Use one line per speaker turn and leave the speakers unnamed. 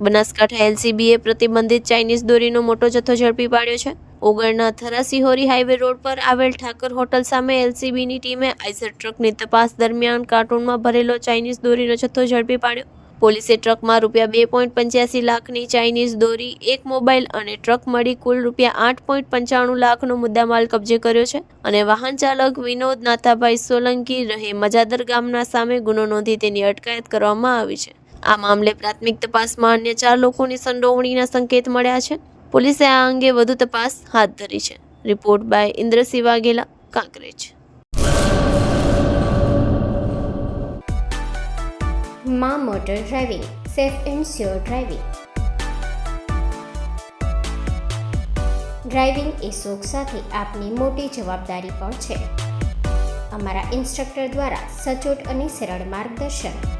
બનાસકાંઠા એલસીબીએ પ્રતિબંધિત ચાઇનીઝ દોરીનો મોટો જથ્થો ઝડપી પાડ્યો છે. ઓગળના થરાસિહોરી હાઈવે રોડ પર આવેલ ઠાકર હોટલ સામે એલસીબીની ટીમે આઈસર ટ્રકની તપાસ દરમિયાન કાર્ટૂનમાં ભરેલો ચાઇનીઝ દોરીનો જથ્થો ઝડપી પાડ્યો. પોલીસે ટ્રકમાં રૂપિયા બે પોઈન્ટ પંચ્યાસી લાખની ચાઇનીઝ દોરી, એક મોબાઈલ અને ટ્રક મળી કુલ રૂપિયા આઠ પોઈન્ટ પંચાણું લાખનો મુદ્દામાલ કબજે કર્યો છે અને વાહન ચાલક વિનોદ નાથાભાઈ સોલંકી રહે મજાદર ગામના સામે ગુનો નોંધી તેની અટકાયત કરવામાં આવી છે. આ મામલે પ્રાથમિક તપાસમાં અન્ય ચાર લોકોની સંડોવણીના સંકેત મળ્યા છે. પોલીસે આ અંગે વધુ તપાસ હાથ ધરી છે. Report by Indrasinh Vaghela, Kankrej.
Maa motor driving, safe and sure driving. Driving એ શોખ સાથે આપની મોટી જવાબદારી પણ છે. અમારા ઇન્સ્ટ્રક્ટર દ્વારા સચોટ અને સરળ માર્ગદર્શન